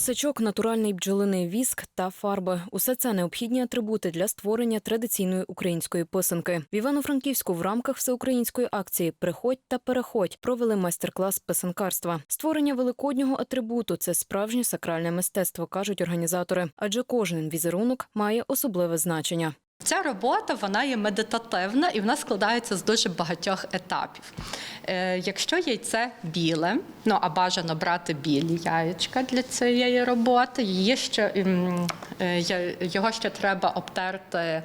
Сачок, натуральний бджолиний віск та фарби усе це необхідні атрибути для створення традиційної української писанки. В Івано-Франківську в рамках всеукраїнської акції Приходь та переходь провели майстер-клас писанкарства. Створення великоднього атрибуту це справжнє сакральне мистецтво, кажуть організатори, адже кожен візерунок має особливе значення. Ця робота вона є медитативна і вона складається з дуже багатьох етапів. Е, якщо яйце біле, ну а бажано брати білі яєчка для цієї роботи, її ще, ем, е, його ще треба обтерти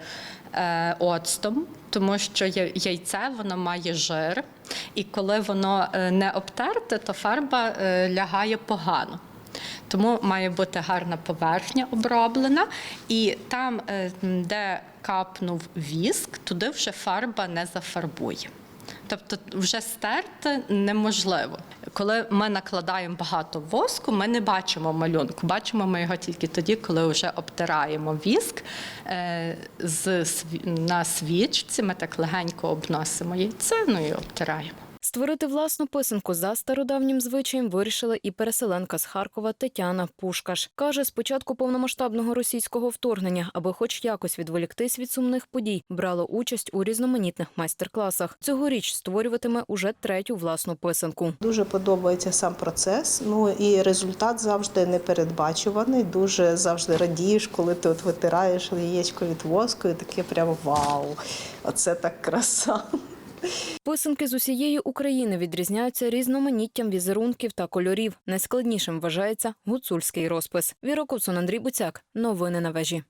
е, оцтом, тому що яйце воно має жир, і коли воно е, не обтерте, то фарба е, лягає погано. Тому має бути гарна поверхня оброблена, і там, е, де капнув віск, туди вже фарба не зафарбує. Тобто вже стерти неможливо. Коли ми накладаємо багато воску, ми не бачимо малюнку. Бачимо ми його тільки тоді, коли вже обтираємо віск е, на свічці. Ми так легенько обносимо яйце, ну і обтираємо. Створити власну писанку за стародавнім звичаєм вирішила і переселенка з Харкова Тетяна Пушкаш. Каже, з початку повномасштабного російського вторгнення, аби хоч якось відволіктись від сумних подій, брала участь у різноманітних майстер-класах. Цьогоріч створюватиме уже третю власну писанку. Дуже подобається сам процес. Ну і результат завжди непередбачуваний. Дуже завжди радієш, коли ти от витираєш яєчко від воску, і таке прямо вау! Оце так краса. Писанки з усієї України відрізняються різноманіттям візерунків та кольорів. Найскладнішим вважається гуцульський розпис. Віра Ковсон, Андрій Буцяк. Новини на вежі.